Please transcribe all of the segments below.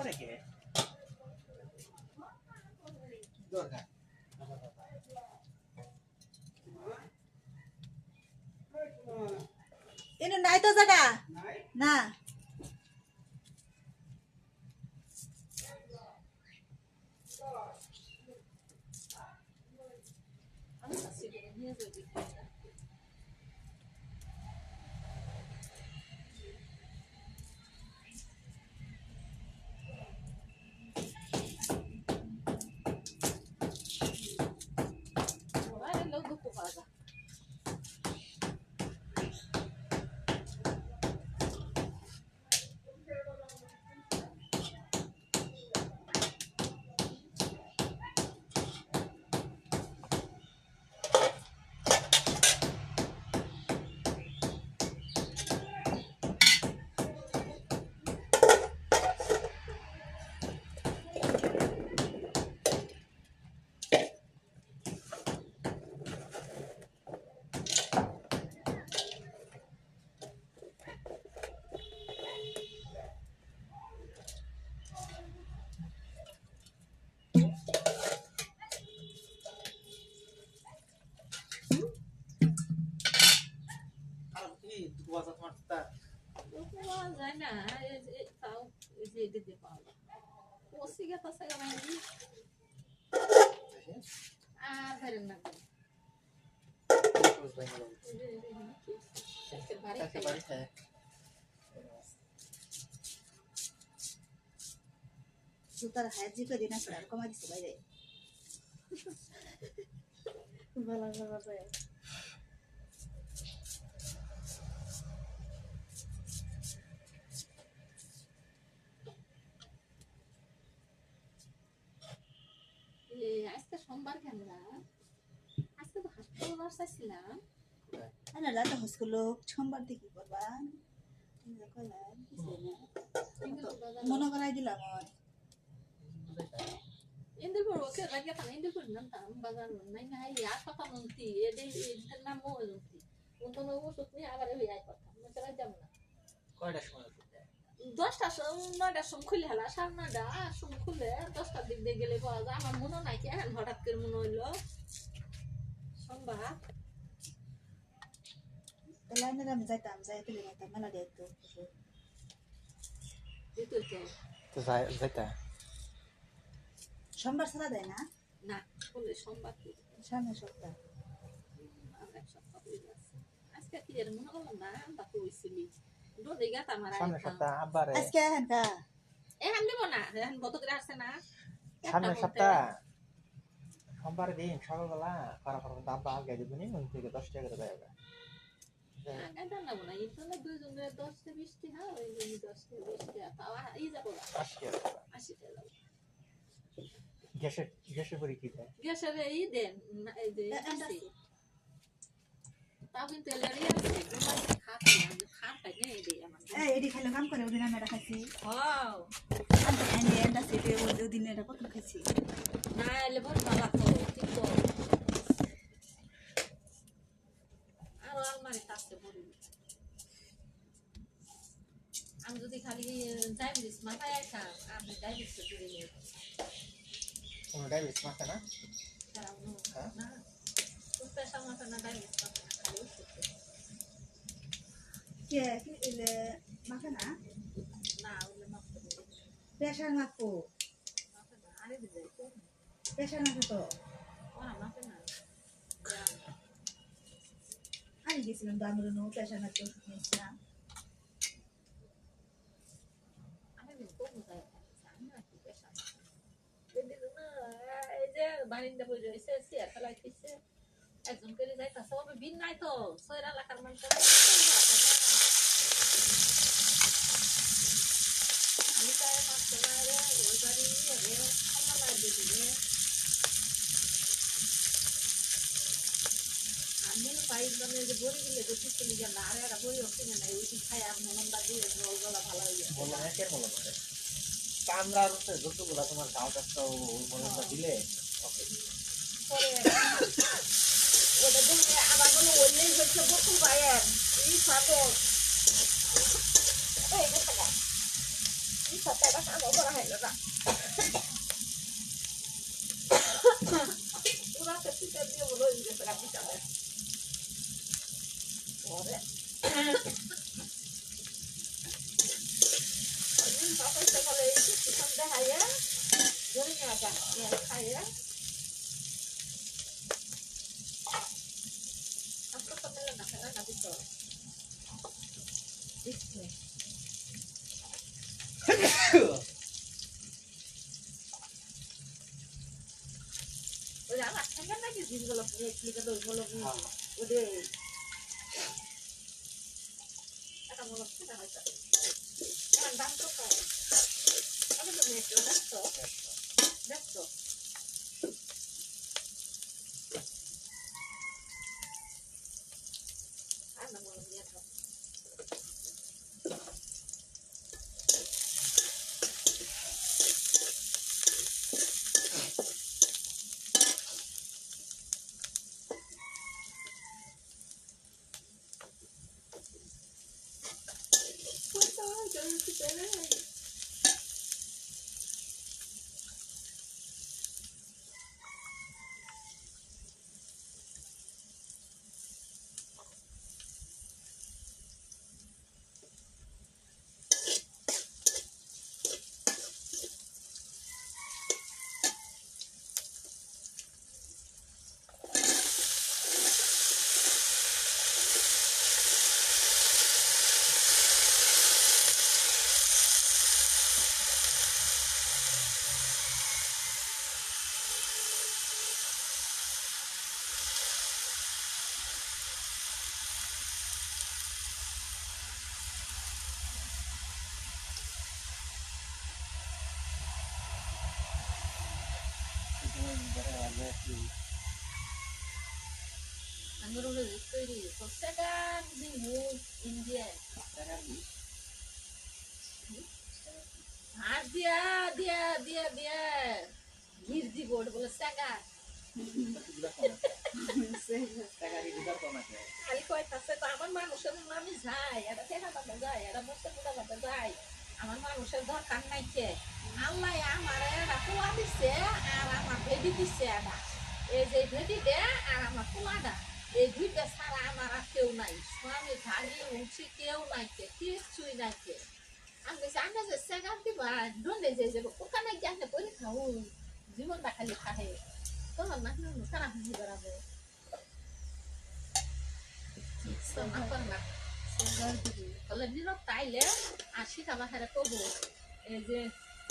ধাতা ধাতা করে কে দরকার এনে নাই তো জায়গা না। আর এই যে এই যে আজকের বাড়ি কাছে খাই বাড়ি খায় সুতার হাজি করে না পড়ার কমা দিছে বাইরে ভালো ভালো। এ আজকে সোমবার কেন আজকে তো হাসপাতাল চাইছিলাম। না রাতে হসকুল সোমবার দেখি করবা। মনে করাই দিলাম ইন্দুরপুর ওকে লাগিয়ে তাহলে ইন্দুরপুর বাজার নাই না এই আর কথা মন্ত্রী এদের এদের নাম আবার এই আয় করতাম যাব না। কয়টার সময় দশটা সম- নয়টার সময় খুলে হেলা সাড়ে নয়টা সময় খুলে দশটার দিক দিয়ে গেলে পাওয়া যায় আমার মনে নাই কি এখন হঠাৎ করে মনে হইল। সোমবার আমি যাইতাম যাই মেলা দিয়ে তো সোমবার ছাড়া দেয় না? না খুলে সোমবার কি সামনে সপ্তাহ। আজকে কি এর মনে করলাম না আমরা তো সামনে সপ্তাহ আব্বারে আজকে কা এখন দিব না এখন গত করে আসছে না সামনে সপ্তাহ সোমবার দিন সকালবেলা করা করা আব্বা আগে দিবনি নুন থেকে দশ টাকা করে দেয় আগে না হ্যাঁ ওই না গ্যাসের গ্যাসের পরে কি দেয় গ্যাসের ই দেন এই যে। তাও কিন্তু এলারি আছে। তোমার খাট নাই আমার এই এডি খাইলে কাম করে ওদিন আমি এটা খাইছি। হাও আমি খাইনি এটা সেটে ওদিন এটা কত খাইছি। না এলে লাগতো কিন্তু আরও আলমারি কাছে পড়ি আমি যদি খালি ডায়াবেটিস মাথায় আইতাম আমি ডায়াবেটিস করে নিয়ে কোনো ডায়াবেটিস মাথা না? হ্যাঁ? না। না আরে দিবে তো প্রেশার মাপো তো। ওরা মাপে না। আমি গেছিলাম দামুর নো প্রেশার মাপতে ওষুধ নিয়েছিলাম আমি তো কোথায় আমি না কি পেশা এই যে বারিন্দা বই রয়েছে চেয়ার ফেলাইতেছে একজন করে যাইতাছে ওবে বিন নাই তো ছয় এলাকার আমার মাছ আমি তাই মাছ না রে ওই বাড়ি রে খানা না আমি পাইপ মানে যে বড়ি গেলে তো কিছু নিয়ে না আর একটা বড়ি হচ্ছে না ওই খাই আর মন দিয়ে জল গলা ভালো হয়ে যায় হচ্ছে যতগুলা তোমার গাও কাজটা ওই মলমটা দিলে ওকে। পরে দেখে আমার কোনো ওইলেই হচ্ছে বকুল বাইর এই সাথে এই একটা কাম করা হয় না তো পিঠে দিয়ে বলো গেছে গা পিঠাতে পরে কিছু আসা খাইয়া kita tuh kalau punya udah. Ada mau kita nggak bisa. Kan bantu kok. Ada belum ya tuh, tuh. Tuh. Ada Çok güzel. Second India. দিয়া দিয়া দিয়া দিয়া ঘির বলে সাগা খালি তো আমার মানুষের আমি যাই এটা কেনা বাবা যাই এটা বসে বুড়া বাবা যাই আমার মানুষের দরকার নাই কে আল্লাহ আমার দিছে আর আমার ভেদি দিছে এটা এই যে দে আর আমার পোলাটা এই দুইটা ছাড়া আমার আর কেউ নাই। স্বামী ভাগি উঠছি কেউ নাই কে কিছুই নাই কে। আমি বলছি আমরা যে সেগার দিবা ডন্ডে যে যাব ওখানে গিয়ে করে খাও, জীবনটা খালি খাহে। তোমার না। খানা হাসি বেড়াবো তাইলে আর সীতা বাহারে কবো এই যে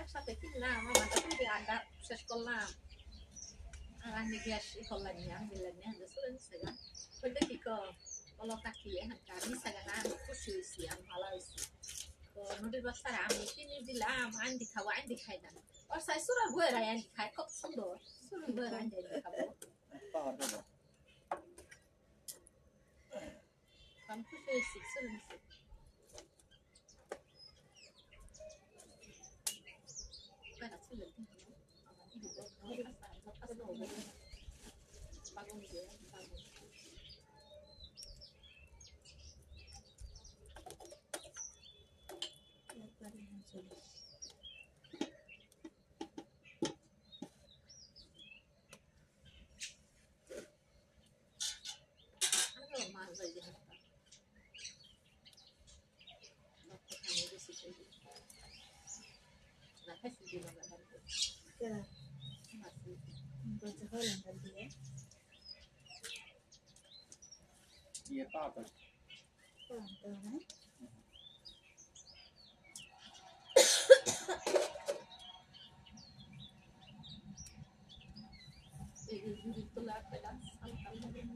একসাথে কিনলাম আমার তুমি আড্ডা শেষ করলাম আর আমি গ্যাস ই করলাম না আমি দিলাম না আমি সুরে নিচ্ছে গা আমি খুশি হয়েছি আমি ভালো হয়েছি তো নদীর বস্তারে আমি কিনে দিলাম আন্দি খাব আন্দি খাই না ওর সাই সুরা বইয়ের আন্দি খাই কত সুন্দর সুরা বইয়ের আন্দি খাব আমি বেড়া ছিল পাগল দিয়ে পাগল মাছ যাই যে হাঁটতাম লক্ষ্য খানি বেশি সেই দিন না খাইছি দিন আমরা বাড়িতে কেরা মাছ বলছে হইলাম তার দিয়ে ইয়ে পাওয়া তো করলাম তো না এই যে ঝুড়ি তোলা পেলাম সালকাল হবে না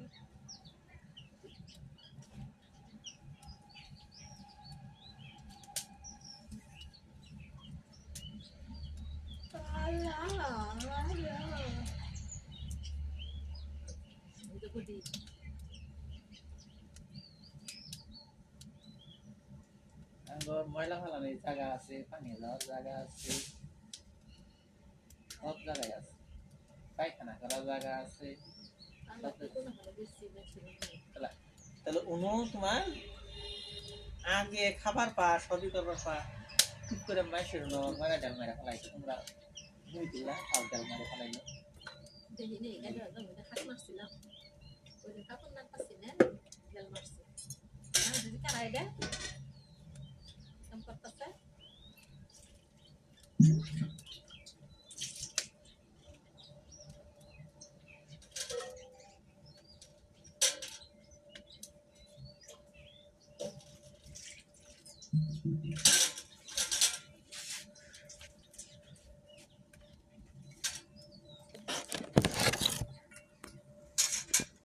এই যে গুটি আঙ্গর ময়লা ফেলানোর জায়গা আছে পানি যাওয়ার জায়গা আছে সব জায়গায় আছে। পায়খানা করার জায়গা আছে। তাহলে উনো তোমার? আগে খাবার পা সবই করবার পা। ঠিক করে হলো মারা ডাল মেরা ফেলাইছে তোমরা দুই দিলা খাও ডাল মেরা ফেলাইলো। কাপড় না পাচ্ছি না মারছি যদি কারা এটা